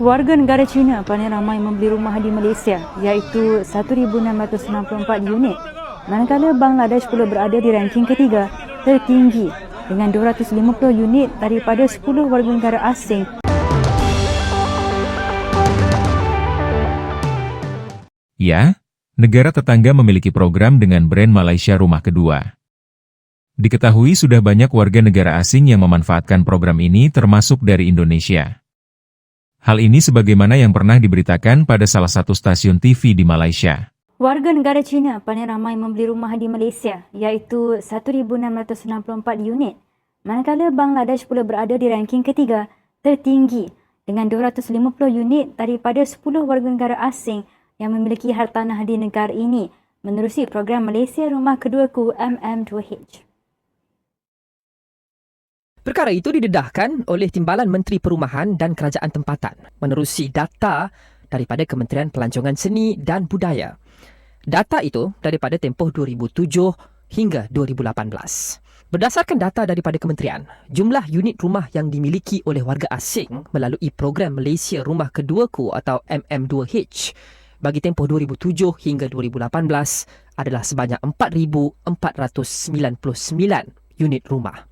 Warga negara Cina paling ramai membeli rumah di Malaysia iaitu 1,664 unit. Manakala Bangladesh pula berada di ranking ketiga tertinggi dengan 250 unit daripada 10 warga negara asing Ya, negara tetangga memiliki program dengan brand Malaysia Rumah Kedua. Diketahui sudah banyak warga negara asing yang memanfaatkan program ini termasuk dari Indonesia. Hal ini sebagaimana yang pernah diberitakan pada salah satu stasiun TV di Malaysia. Warga negara Cina paling ramai membeli rumah di Malaysia iaitu 1,664 unit. Manakala Bangladesh pula berada di ranking ketiga tertinggi dengan 250 unit daripada 10 warga negara asing yang memiliki hartanah di negara ini menerusi program Malaysia Rumah Keduaku MM2H. Perkara itu didedahkan oleh Timbalan Menteri Perumahan dan Kerajaan Tempatan menerusi data daripada Kementerian Pelancongan Seni dan Budaya. Data itu daripada tempoh 2007 hingga 2018. Berdasarkan data daripada kementerian, jumlah unit rumah yang dimiliki oleh warga asing melalui program Malaysia Rumah Keduaku atau MM2H bagi tempoh 2007 hingga 2018 adalah sebanyak 4,499 unit rumah.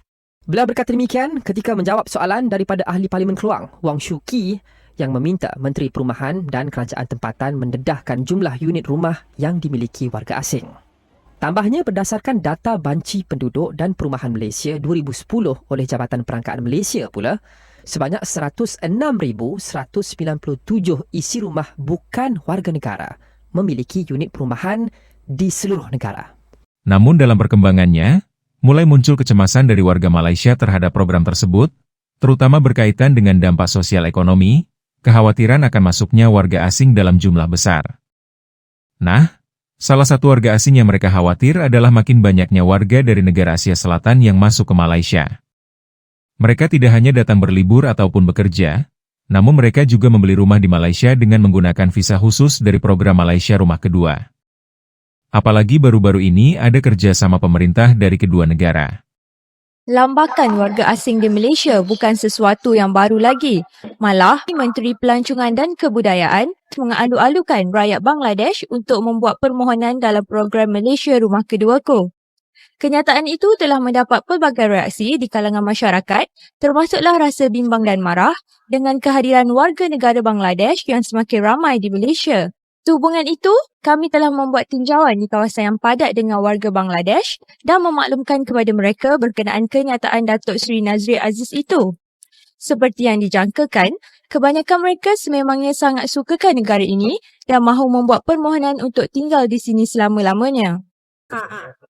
Beliau berkata demikian ketika menjawab soalan daripada Ahli Parlimen Keluang, Wang Shuki, yang meminta Menteri Perumahan dan Kerajaan Tempatan mendedahkan jumlah unit rumah yang dimiliki warga asing. Tambahnya berdasarkan data Banci Penduduk dan Perumahan Malaysia 2010 oleh Jabatan Perangkaan Malaysia pula, sebanyak 106,197 isi rumah bukan warga negara memiliki unit perumahan di seluruh negara. Namun dalam perkembangannya, mulai muncul kecemasan dari warga Malaysia terhadap program tersebut, terutama berkaitan dengan dampak sosial ekonomi, kekhawatiran akan masuknya warga asing dalam jumlah besar. Nah, salah satu warga asing yang mereka khawatir adalah makin banyaknya warga dari negara Asia Selatan yang masuk ke Malaysia. Mereka tidak hanya datang berlibur ataupun bekerja, namun mereka juga membeli rumah di Malaysia dengan menggunakan visa khusus dari program Malaysia Rumah Kedua. Apalagi baru-baru ini ada kerjasama pemerintah dari kedua negara. Lambakan warga asing di Malaysia bukan sesuatu yang baru lagi. Malah, Menteri Pelancongan dan Kebudayaan mengalu-alukan rakyat Bangladesh untuk membuat permohonan dalam program Malaysia Rumah Keduaku. Kenyataan itu telah mendapat pelbagai reaksi di kalangan masyarakat, termasuklah rasa bimbang dan marah dengan kehadiran warga negara Bangladesh yang semakin ramai di Malaysia. Sehubungan itu, kami telah membuat tinjauan di kawasan yang padat dengan warga Bangladesh dan memaklumkan kepada mereka berkenaan kenyataan Datuk Seri Nazri Aziz itu. Seperti yang dijangkakan, kebanyakan mereka sememangnya sangat sukakan negara ini dan mahu membuat permohonan untuk tinggal di sini selama-lamanya.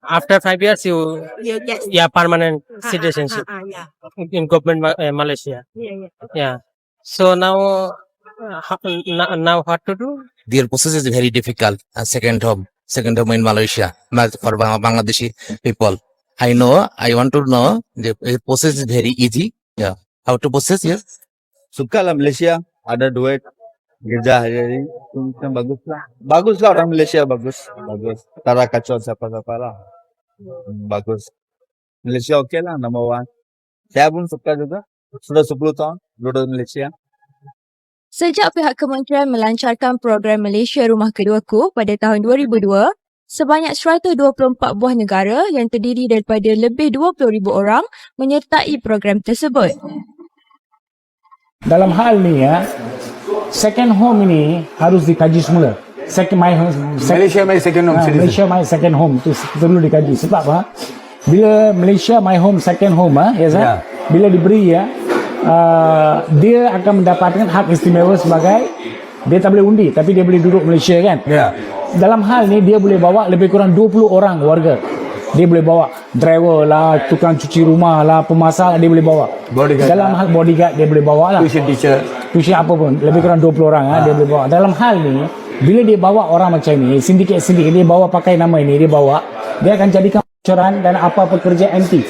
After five years, you You get yeah permanent Ah, ah, citizenship ah, ah, yeah. in government uh, Malaysia. Yeah, yeah. Yeah. So now, uh, how, now what to do? Their process is very difficult. Uh, second home, second home in Malaysia for Bang- Bangladeshi people. I know. I want to know the process is very easy. Yeah, how to process? Yes. suka lah Malaysia ada duit kerja jadi macam bagus lah bagus lah orang Malaysia bagus bagus tara kacau siapa-siapa lah Hmm, bagus Malaysia okey lah number one saya pun suka juga sudah 10 tahun duduk Malaysia Sejak pihak kementerian melancarkan program Malaysia Rumah Keduaku pada tahun 2002, sebanyak 124 buah negara yang terdiri daripada lebih 20,000 orang menyertai program tersebut. Dalam hal ni ya, second home ini harus dikaji semula. Second my home, sec- Malaysia my second home citizen. Malaysia my second home itu perlu dikaji. Sebab apa? Bila Malaysia my home second home ah, ya Zat? Ya. Bila diberi ya, uh, dia akan mendapatkan hak istimewa sebagai dia tak boleh undi tapi dia boleh duduk Malaysia kan. Ya. Dalam hal ni dia boleh bawa lebih kurang 20 orang warga. Dia boleh bawa driver lah, tukang cuci rumah lah, pemasak dia boleh bawa. Bodyguard Dalam lah. hal bodyguard dia boleh bawa lah tuition teacher tuition apa pun lebih kurang 20 orang ha. dia boleh bawa dalam hal ni bila dia bawa orang macam ni sindiket-sindiket dia bawa pakai nama ini dia bawa dia akan jadikan bocoran dan apa-apa kerja anti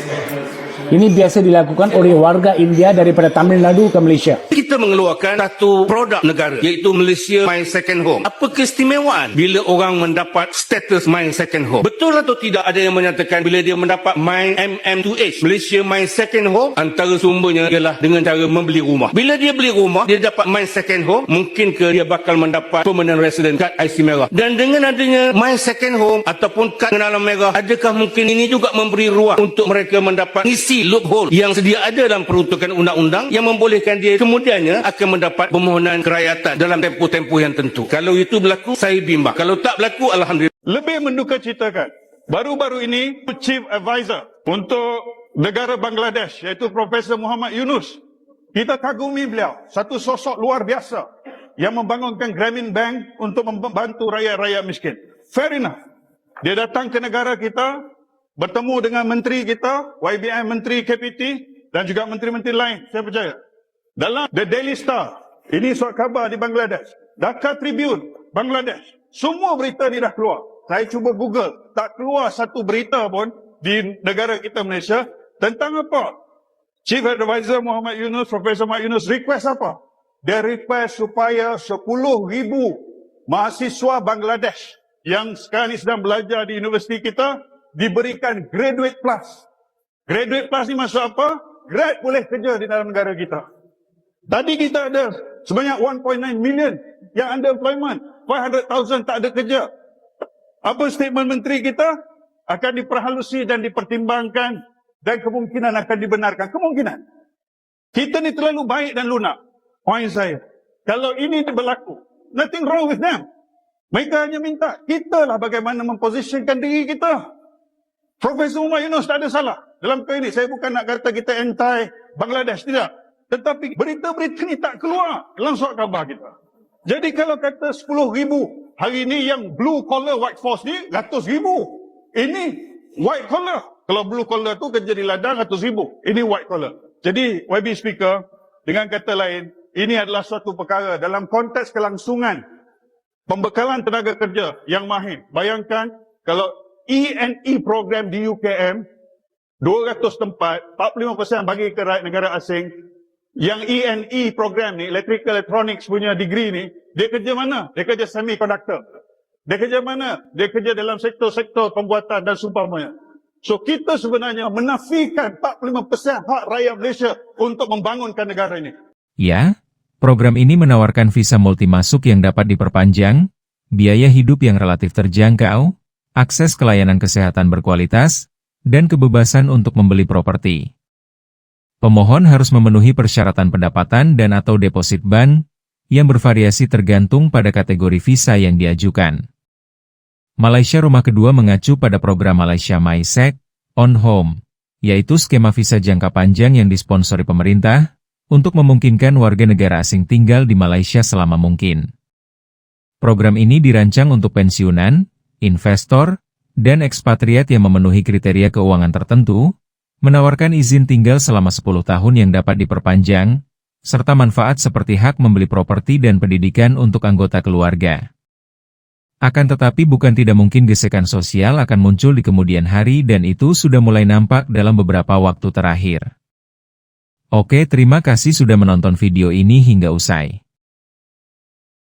Ini biasa dilakukan oleh warga India daripada Tamil Nadu ke Malaysia. kita mengeluarkan satu produk negara iaitu Malaysia My Second Home. Apa keistimewaan bila orang mendapat status My Second Home? Betul atau tidak ada yang menyatakan bila dia mendapat My MM2H, Malaysia My Second Home, antara sumbernya ialah dengan cara membeli rumah. Bila dia beli rumah, dia dapat My Second Home, mungkin ke dia bakal mendapat permanent resident kad IC merah. Dan dengan adanya My Second Home ataupun kad pengenalan merah, adakah mungkin ini juga memberi ruang untuk mereka mendapat isi loophole yang sedia ada dalam peruntukan undang-undang yang membolehkan dia kemudiannya akan mendapat permohonan kerakyatan dalam tempoh-tempoh yang tentu. Kalau itu berlaku, saya bimbang. Kalau tak berlaku, Alhamdulillah. Lebih menduka citakan, baru-baru ini Chief Advisor untuk negara Bangladesh iaitu Profesor Muhammad Yunus. Kita kagumi beliau, satu sosok luar biasa yang membangunkan Grameen Bank untuk membantu rakyat-rakyat miskin. Fair enough. Dia datang ke negara kita, bertemu dengan menteri kita, YBM Menteri KPT dan juga menteri-menteri lain, saya percaya. Dalam The Daily Star, ini surat khabar di Bangladesh. Dhaka Tribune, Bangladesh. Semua berita ni dah keluar. Saya cuba Google, tak keluar satu berita pun di negara kita Malaysia tentang apa? Chief Advisor Muhammad Yunus, Profesor Muhammad Yunus request apa? Dia request supaya 10,000 mahasiswa Bangladesh yang sekarang ni sedang belajar di universiti kita diberikan graduate plus. Graduate plus ni maksud apa? Grad boleh kerja di dalam negara kita. Tadi kita ada sebanyak 1.9 million yang under employment. 500,000 tak ada kerja. Apa statement menteri kita? Akan diperhalusi dan dipertimbangkan dan kemungkinan akan dibenarkan. Kemungkinan. Kita ni terlalu baik dan lunak. Poin saya. Kalau ini berlaku, nothing wrong with them. Mereka hanya minta kita lah bagaimana mempositionkan diri kita. Profesor Umar Yunus tak ada salah. Dalam kali ini, saya bukan nak kata kita anti Bangladesh, tidak. Tetapi berita-berita ni tak keluar dalam surat khabar kita. Jadi kalau kata 10 ribu, hari ini yang blue collar white force ni ratus ribu. Ini white collar. Kalau blue collar tu kerja di ladang ratus ribu. Ini white collar. Jadi YB speaker, dengan kata lain, ini adalah suatu perkara dalam konteks kelangsungan pembekalan tenaga kerja yang mahir. Bayangkan kalau E&E program di UKM, 200 tempat, 45% bagi ke negara asing, yang E&E program ni, Electrical Electronics punya degree ni, dia kerja mana? Dia kerja semiconductor. Dia kerja mana? Dia kerja dalam sektor-sektor pembuatan dan seumpamanya. So kita sebenarnya menafikan 45% hak rakyat Malaysia untuk membangunkan negara ini. Ya, program ini menawarkan visa multi masuk yang dapat diperpanjang, biaya hidup yang relatif terjangkau, akses ke layanan kesehatan berkualitas, dan kebebasan untuk membeli properti. Pemohon harus memenuhi persyaratan pendapatan dan atau deposit ban, yang bervariasi tergantung pada kategori visa yang diajukan. Malaysia rumah kedua mengacu pada program Malaysia MySec On Home, yaitu skema visa jangka panjang yang disponsori pemerintah, untuk memungkinkan warga negara asing tinggal di Malaysia selama mungkin. Program ini dirancang untuk pensiunan, investor, dan ekspatriat yang memenuhi kriteria keuangan tertentu, menawarkan izin tinggal selama 10 tahun yang dapat diperpanjang, serta manfaat seperti hak membeli properti dan pendidikan untuk anggota keluarga. Akan tetapi bukan tidak mungkin gesekan sosial akan muncul di kemudian hari dan itu sudah mulai nampak dalam beberapa waktu terakhir. Oke terima kasih sudah menonton video ini hingga usai.